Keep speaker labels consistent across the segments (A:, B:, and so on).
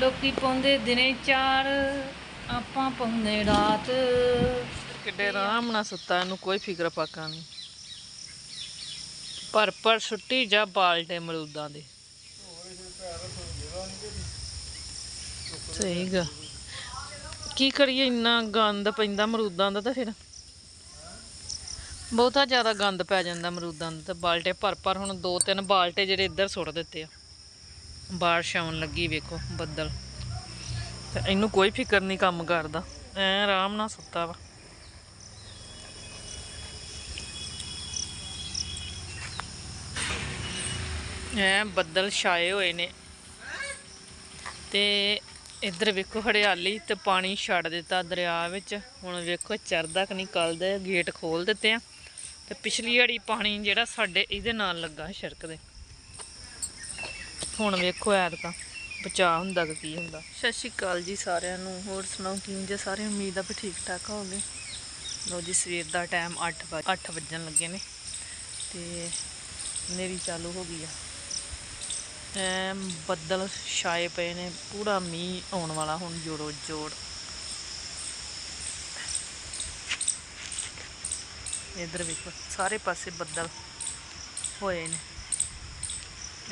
A: ਲੋਕੀ ਪਾਉਂਦੇ ਦਿਨੇ ਚਾਰ, ਆਪਾਂ ਪਾਉਂਦੇ ਰਾਤ।
B: ਕਿੱਡੇ ਆਰਾਮ ਨਾਲ ਸੁੱਤਾ, ਇਹਨੂੰ ਕੋਈ ਫਿਕਰ ਪਾਕਾ ਨਹੀਂ। ਪਰ ਪਰ ਛੁੱਟੀ ਜਾ ਬਾਲਟੇ ਮਰੂਦਾਂ ਦੇ। ਸਹੀ ਗਾ। ਕੀ ਕਰੀਏ, ਇੰਨਾ ਗੰਦ ਪੈਂਦਾ ਮਰੂਦਾਂ ਦਾ ਤਾਂ ਫਿਰ। ਬਹੁਤਾ ਜ਼ਿਆਦਾ ਗੰਦ ਪੈ ਜਾਂਦਾ ਮਰੂਦਾਂ ਦਾ ਤੇ। ਬਾਲਟੇ ਭਰ ਭਰ ਹੁਣ ਦੋ ਤਿੰਨ ਬਾਲਟੇ ਜਿਹੜੇ ਇੱਧਰ ਸੁੱਟ ਦਿੱਤੇ ਆ। ਬਾਰਿਸ਼ ਆਉਣ ਲੱਗੀ, ਵੇਖੋ, ਬੱਦਲ। ਤੇ ਇਹਨੂੰ ਕੋਈ ਫਿਕਰ ਨਹੀਂ ਕੰਮ ਕਰਦਾ। ਐ ਆਰਾਮ ਨਾਲ ਸੁੱਤਾ ਵਾ। ਐ ਬੱਦਲ ਛਾਏ ਹੋਏ ਨੇ। ਤੇ ਇੱਧਰ ਵੇਖੋ ਹਰਿਆਲੀ ਤੇ ਪਾਣੀ ਛੱਡ ਦਿੱਤਾ ਦਰਿਆ ਵਿੱਚ। ਹੁਣ ਵੇਖੋ ਚਰਦਾ ਕਿ ਨਹੀਂ ਕੱਲ ਦੇ ਗੇਟ ਖੋਲ ਦਿੱਤੇ ਆ। ਤੇ ਪਿਛਲੀ ਵਾਰੀ ਪਾਣੀ ਜਿਹੜਾ ਸਾਡੇ ਇਹਦੇ ਨਾਲ ਲੱਗਾ ਸੜਕ ਦੇ। ਹੁਣ ਵੇਖੋ ਐਤਕਾਂ ਬਚਾ ਹੁੰਦਾ ਕਿ ਕੀ ਹੁੰਦਾ। ਸਤਿ ਸ਼੍ਰੀ ਅਕਾਲ ਜੀ ਸਾਰਿਆਂ ਨੂੰ, ਹੋਰ ਸੁਣਾਓ ਕਿਵੇਂ ਜੇ ਸਾਰੇ ਉਮੀਦ ਆ ਵੀ ਠੀਕ ਠਾਕ ਹੋਗੇ ਲੋ ਜੀ, ਸਵੇਰ ਦਾ ਟਾਈਮ 8 ਵਜੇ 8 ਵੱਜਣ ਲੱਗੇ ਨੇ, ਤੇ ਮੇਰੀ ਚਾਲੂ ਹੋ ਗਈ ਆ। ਐਮ ਬੱਦਲ ਛਾਏ ਪਏ ਨੇ, ਪੂਰਾ ਮੀਂਹ ਆਉਣ ਵਾਲਾ ਹੁਣ ਜੋੜੋ ਜੋੜ ਇਧਰ ਵੇਖੋ, ਸਾਰੇ ਪਾਸੇ ਬੱਦਲ ਹੋਏ ਨੇ।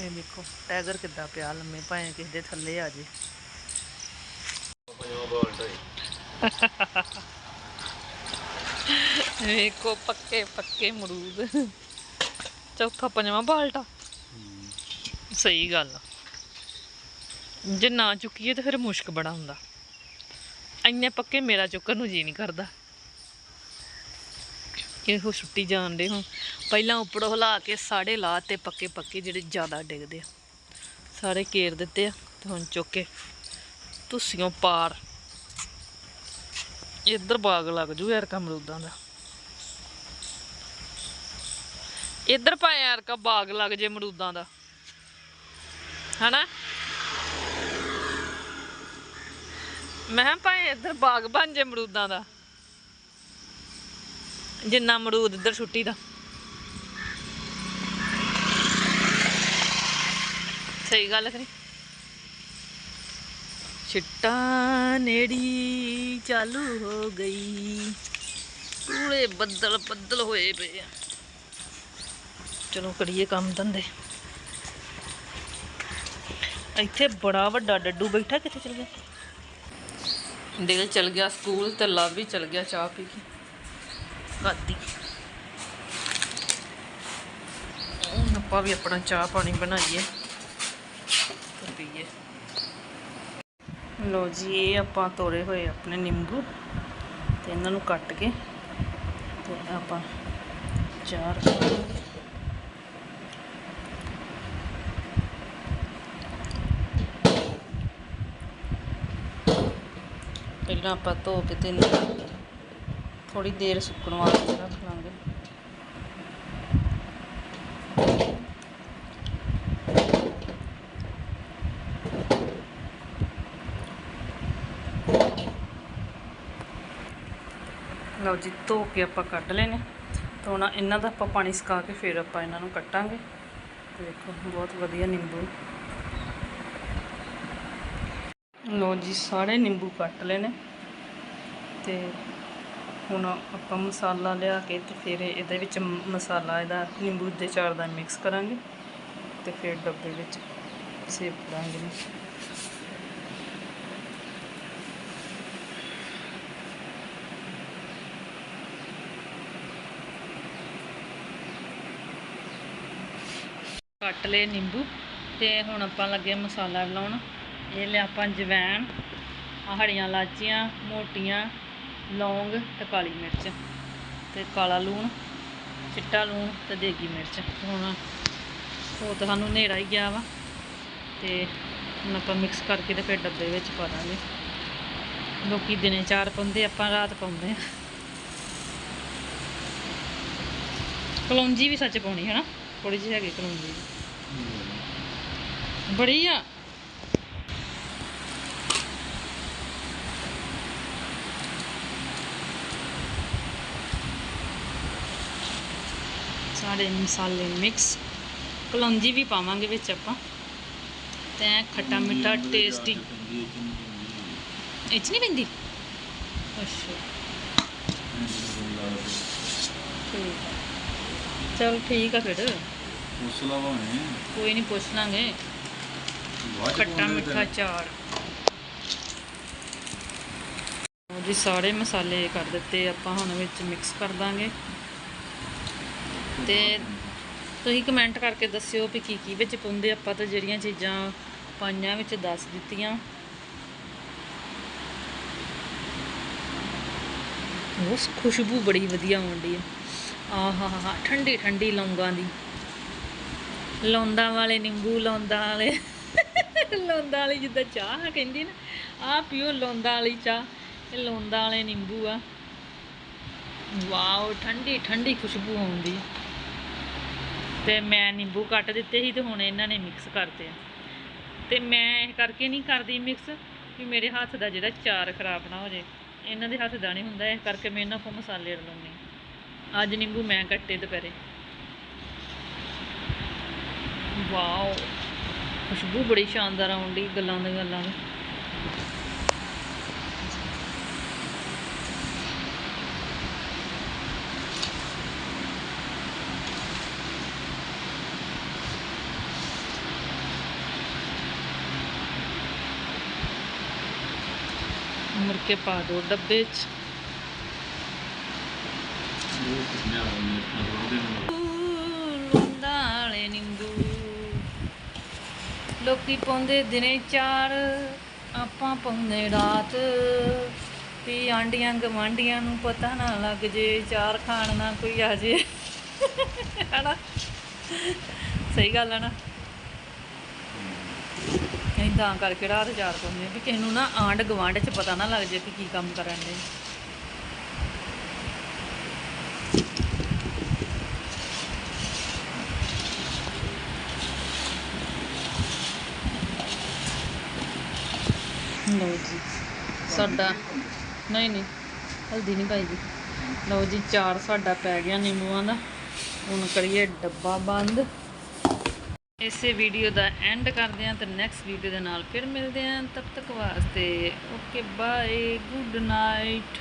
B: ਇਹ ਦੇਖੋ, ਟਾਈਗਰ ਕਿੱਦਾਂ ਪਿਆ ਲੰਮੇ, ਭਾਵੇਂ ਕਿਸੇ ਦੇ ਥੱਲੇ ਆ ਜੇ। ਵੇਖੋ, ਪੱਕੇ ਪੱਕੇ ਮਰੂਦ ਚੌਥਾ, ਪੰਜਵਾਂ ਬਾਲਟਾ। ਸਹੀ ਗੱਲ ਆ। ਜੇ ਨਾ ਚੁੱਕੀਏ ਤਾਂ ਫਿਰ ਮੁਸ਼ਕ ਬੜਾ ਹੁੰਦਾ। ਇੰਨੇ ਪੱਕੇ ਮੇਰਾ ਚੁੱਕਣ ਨੂੰ ਜੀ ਨਹੀਂ ਕਰਦਾ। ਇਹੋ ਛੁੱਟੀ ਜਾਣ ਦੇ ਹੁਣ ਪਹਿਲਾਂ ਉੱਪਰੋਂ ਹਿਲਾ ਕੇ ਸਾੜੇ ਲਾ ਤੇ ਪੱਕੇ ਪੱਕੇ ਜਿਹੜੇ ਜ਼ਿਆਦਾ ਡਿੱਗਦੇ ਆ। ਸਾਰੇ ਕੇਰ ਦਿੱਤੇ ਆ ਤੇ ਹੁਣ ਚੁੱਕ ਕੇ ਤੁਸੀਓਂ ਪਾਰ। ਇੱਧਰ ਬਾਗ ਲੱਗ ਜੂ ਯਾਰ ਕਮਰੂਦਾਂ ਦਾ। ਇੱਧਰ ਭਾਵੇਂ ਯਾਰ ਕਾ ਬਾਗ ਲੱਗ ਜੇ ਮਰੂਦਾਂ ਦਾ। ਹਨਾ? ਮੈਂ ਕਿਹਾ ਭਾਵੇਂ ਇੱਧਰ ਬਾਗ ਬਣ ਜੇ ਮਰੂਦਾਂ ਦਾ। ਜਿੰਨਾ ਮਰੂਦ ਇੱਧਰ ਛੁੱਟੀ ਦਾ। ਸਹੀ ਗੱਲ ਕਰੀ ਛਿੱਟਾ ਨੇੜੀ ਚਾਲੂ ਹੋ ਗਈ। ਪੂਰੇ ਬੱਦਲ ਬੱਦਲ ਹੋਏ ਪਏ ਆ। ਚਲੋ ਕਰੀਏ ਕੰਮ ਧੰਦੇ। ਇੱਥੇ ਬੜਾ ਵੱਡਾ ਡੱਡੂ ਬੈਠਾ, ਕਿੱਥੇ ਚਲ ਗਿਆ? ਦਿਲ ਚਲ ਗਿਆ ਸਕੂਲ ਤੇ ਲਵ ਵੀ ਚਲ ਗਿਆ ਚਾਹ ਪੀ ਕੇ। ਖਾਦੀ ਹੁਣ ਆਪਾਂ ਵੀ ਆਪਣਾ ਚਾਹ ਪਾਣੀ ਬਣਾਈਏ। ਤੇ ਪੀਏ ਲੋ ਜੀ, ਇਹ ਆਪਾਂ ਤੋੜੇ ਹੋਏ ਆਪਣੇ ਨਿੰਬੂ ਤੇ ਇਹਨਾਂ ਨੂੰ ਕੱਟ ਕੇ ਤੇ ਆਪਾਂ ਚਾਹ ਪਹਿਲਾਂ ਆਪਾਂ ਧੋ ਕੇ ਤੇ ਥੋੜੀ ਦੇਰ ਸੁੱਕਣ ਵਾਸਤੇ ਰੱਖ ਲਾਂਗੇ। ਲਓ ਜੀ, ਧੋ ਕੇ ਆਪਾਂ ਕੱਢ ਲਏ ਨੇ ਤੇ ਹੁਣ ਇਹਨਾਂ ਦਾ ਆਪਾਂ ਪਾਣੀ ਸੁਕਾ ਕੇ ਫਿਰ ਆਪਾਂ ਇਹਨਾਂ ਨੂੰ ਕੱਟਾਂਗੇ। ਤੇ ਦੇਖੋ, ਬਹੁਤ ਵਧੀਆ ਨਿੰਬੂ। ਲਓ ਜੀ, ਸਾਰੇ ਨਿੰਬੂ ਕੱਟ ਲਏ ਨੇ ਤੇ ਹੁਣ ਆਪਾਂ ਮਸਾਲਾ ਲਿਆ ਕੇ ਤੇ ਫਿਰ ਇਹਦੇ ਵਿੱਚ ਮਸਾਲਾ ਇਹਦਾ ਨਿੰਬੂ ਦੇ ਚਾਰ ਦਾ ਮਿਕਸ ਕਰਾਂਗੇ। ਤੇ ਫਿਰ ਡੱਬੇ ਵਿੱਚ ਸੇਵ ਕਰਾਂਗੇ ਕੱਟ ਲਏ ਨਿੰਬੂ ਤੇ ਹੁਣ ਆਪਾਂ ਲੱਗੇ ਮਸਾਲਾ ਬਣਾਉਣ। ਇਹ ਲਿਆ ਆਪਾਂ ਜਵੈਣ, ਆਹ ਹਰੀਆਂ ਇਲਾਚੀਆਂ, ਮੋਟੀਆਂ, ਲੌਂਗ ਤੇ ਕਾਲੀ ਮਿਰਚ ਤੇ ਕਾਲਾ ਲੂਣ, ਚਿੱਟਾ ਲੂਣ ਤੇ ਦੇਗੀ ਮਿਰਚ। ਹੁਣ ਉਹ ਤਾਂ ਸਾਨੂੰ ਹਨੇਰਾ ਹੀ ਗਿਆ ਵਾ ਤੇ ਹੁਣ ਆਪਾਂ ਮਿਕਸ ਕਰਕੇ ਤੇ ਫਿਰ ਡੱਬੇ ਵਿੱਚ ਪਾ ਦਾਂਗੇ। ਲੋਕੀ ਦਿਨੇ ਚਾਰ ਪਾਉਂਦੇ, ਆਪਾਂ ਰਾਤ ਪਾਉਂਦੇ ਆ ਕਲੌਂਜੀ ਵੀ ਸੱਚ ਪਾਉਣੀ ਹੈ ਨਾ? ਥੋੜੀ ਜਿਹੀ ਹੈਗੀ ਕਲੌਂਜੀ। ਬੜੀ ਆ ਸਾਰੇ ਮਸਾਲੇ ਮਿਕਸ ਕਲੌਂਜੀ ਵੀ ਪਾਵਾਂਗੇ ਵਿੱਚ ਆਪਾਂ ਤੇ ਖੱਟਾ ਮਿੱਠਾ ਟੇਸਟੀ ਇਹ 'ਚ ਨਹੀਂ ਪੈਂਦੀ ਅੱਛਾ ਠੀਕ ਚਲ ਠੀਕ ਆ ਫਿਰ
C: ਉਸਲਾ ਭਾਵੇਂ।
B: ਕੋਈ ਨਹੀਂ ਪੁੱਛ ਲਾਂਗੇ। ਖੱਟਾ ਮਿੱਠਾ ਚਾਰ। ਜੀ ਸਾਰੇ ਮਸਾਲੇ ਕਰ ਦਿੱਤੇ ਆਪਾਂ ਹੁਣ ਵਿੱਚ ਮਿਕਸ ਕਰ ਦਾਂਗੇ। ਤੇ ਤੁਸੀਂ ਕਮੈਂਟ ਕਰਕੇ ਦੱਸਿਓ ਵੀ ਕੀ ਕੀ ਵਿੱਚ ਪਾਉਂਦੇ। ਆਪਾਂ ਤਾਂ ਜਿਹੜੀਆਂ ਚੀਜ਼ਾਂ ਪਾਈਆਂ ਵਿੱਚ ਦੱਸ ਦਿੱਤੀਆਂ। ਉਸ ਖੁਸ਼ਬੂ ਬੜੀ ਵਧੀਆ ਆਉਂਦੀ ਹੈ ਆਹਾ ਹਾ ਹਾ ਠੰਡੀ ਠੰਡੀ ਲੌਂਗਾਂ ਦੀ। ਲੌਂਦਾਂ ਵਾਲੇ, ਨਿੰਬੂ ਲੌਂਦਾ ਵਾਲੇ। ਲੌਂਦਾ ਵਾਲੀ ਜਿੱਦਾਂ ਚਾਹ ਕਹਿੰਦੀ ਨਾ, ਆਹ ਪੀਓ ਲੌਂਦਾ ਵਾਲੀ ਚਾਹ, ਇਹ ਲੌਂਦਾਂ ਵਾਲੇ ਨਿੰਬੂ ਆ। ਵਾਓ, ਠੰਡੀ ਠੰਡੀ ਖੁਸ਼ਬੂ ਆਉਂਦੀ ਤੇ ਮੈਂ ਨਿੰਬੂ ਕੱਟ ਦਿੱਤੇ ਸੀ ਤੇ ਹੁਣ ਇਹਨਾਂ ਨੇ ਮਿਕਸ ਕਰਤੇ ਆ। ਤੇ ਮੈਂ ਇਹ ਕਰਕੇ ਨਹੀਂ ਕਰਦੀ ਮਿਕਸ ਵੀ ਮੇਰੇ ਹੱਥ ਦਾ ਜਿਹੜਾ ਚਾਰ ਖਰਾਬ ਨਾ ਹੋ ਜੇ ਇਹਨਾਂ ਦੇ ਹੱਥ ਦਾ ਨਹੀਂ ਹੁੰਦਾ ਇਸ ਕਰਕੇ ਮੈਂ ਇਹਨਾਂ ਕੋਲ ਮਸਾਲੇ ਰਲਾਉਂਦੀ ਅੱਜ ਨਿੰਬੂ ਮੈਂ ਕੱਟੇ ਦੁਪਹਿਰੇ। ਵਾਓ। ਖੁਸ਼ਬੂ ਬੜੀ ਸ਼ਾਨਦਾਰ ਆਉਂਦੀ ਗੱਲਾਂ ਦੇ ਗੱਲਾਂ ਦੀ ਮੁੜ ਕੇ ਪਾ ਦੋ ਡੱਬੇ 'ਚ।
C: ਉਹ ਕਿੰਨੇ ਆ ਉਹਦੇ ਨਾਲ
B: ਲੋਕੀ ਪਾਉਂਦੇ ਦਿਨੇ ਚਾਰ, ਆਪਾਂ ਪਾਉਂਦੇ ਰਾਤ। ਵੀ ਆਂਡੀਆਂ ਗਵਾਂਡੀਆਂ ਨੂੰ ਪਤਾ ਨਾ ਲੱਗ ਜੇ, ਚਾਰ ਖਾਣ ਨਾ ਕੋਈ ਆ ਜੇ। ਹਨਾ? ਸਹੀ ਗੱਲ ਹੈ ਨਾ। ਏਦਾਂ ਕਰਕੇ ਰਾਤ ਚਾਰ ਪਾਉਂਦੇ ਵੀ ਕਿਸੇ ਨੂੰ ਨਾ ਆਂਡ ਗਵਾਂਡ 'ਚ ਪਤਾ ਨਾ ਲੱਗ ਜੇ ਕਿ ਕੀ ਕੰਮ ਕਰਨ ਦੇ। ਲਓ ਜੀ, ਸਾਡਾ, ਨਹੀਂ ਨਹੀਂ, ਹਲਦੀ ਨਹੀਂ ਪਾਈ ਜੀ ਲਓ ਜੀ, ਚਾਰ ਸਾਡਾ ਪੈ ਗਿਆ ਨਿੰਬੂਆਂ ਦਾ ਹੁਣ ਕਰੀਏ ਡੱਬਾ ਬੰਦ। ਇਸੇ ਵੀਡੀਓ ਦਾ ਐਂਡ ਕਰਦੇ ਹਾਂ ਤੇ ਨੈਕਸਟ ਵੀਡੀਓ ਦੇ ਨਾਲ ਫਿਰ ਮਿਲਦੇ ਹਾਂ। ਤਬ ਤੱਕ ਵਾਸਤੇ ਓਕੇ ਬਾਏ ਗੁੱਡ ਨਾਈਟ